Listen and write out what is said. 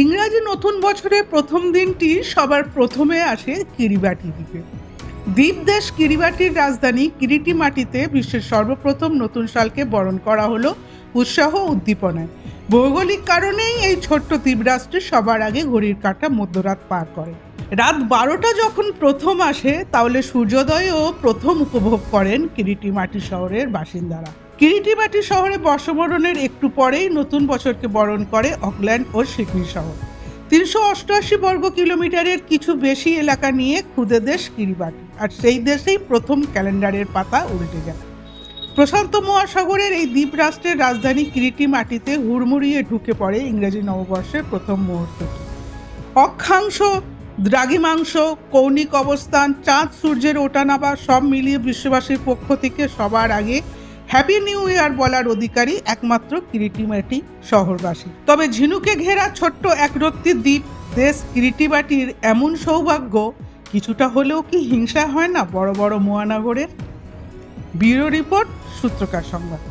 ইংরাজি নতুন বছরের প্রথম দিনটি সবার প্রথমে আসে কিরিবাটি দ্বীপে দ্বীপ দেশ কিরিবাটির রাজধানী কিরিটি মাটিতে বিশ্বের সর্বপ্রথম নতুন সালকে বরণ করা হলো উৎসাহ উদ্দীপনায়। ভৌগোলিক কারণেই এই ছোট্ট দ্বীপরাষ্ট্রে সবার আগে ঘড়ির কাঁটা মধ্যরাত পার করে। রাত বারোটা যখন প্রথম আসে, তাহলে সূর্যোদয়ও প্রথম উপভোগ করেন কিরিটিমাটি শহরের বাসিন্দারা। কিরিটিমাটি শহরে বর্ষবরণের একটু পরেই নতুন বছরকে বরণ করে অকল্যান্ড ও সিডনি শহর। তিনশো অষ্টআশি বর্গ কিলোমিটারের কিছু বেশি এলাকা নিয়ে ক্ষুদে দেশ কিরিবাটি আর সেই দেশেই প্রথম ক্যালেন্ডারের পাতা উল্টে যায় প্রশান্ত মহাসাগরের এই দ্বীপরাষ্ট্রের রাজধানী কিরিটি মাটিতে হুড়মুড়িয়ে ঢুকে পড়ে ইংরেজি নববর্ষের প্রথম মুহূর্তটি। অক্ষাংশ দ্রাঘিমাংশ কৌণিক অবস্থান, চাঁদ, সূর্যের ওঠানামা সব মিলিয়ে বিশ্ববাসীর পক্ষ থেকে সবার আগে হ্যাপি নিউ ইয়ার বলার অধিকারী একমাত্র কিরিটিমাটি শহরবাসী। তবে ঝিনুকে ঘেরা ছোট্ট একরত্তি দ্বীপ, দেশ কিরিটিবাটির এমন সৌভাগ্য, কিছুটা হলেও কি হিংসা হয় না বড় বড় মহানগরের? ব্যুরো রিপোর্ট সূত্রকার সংবাদ।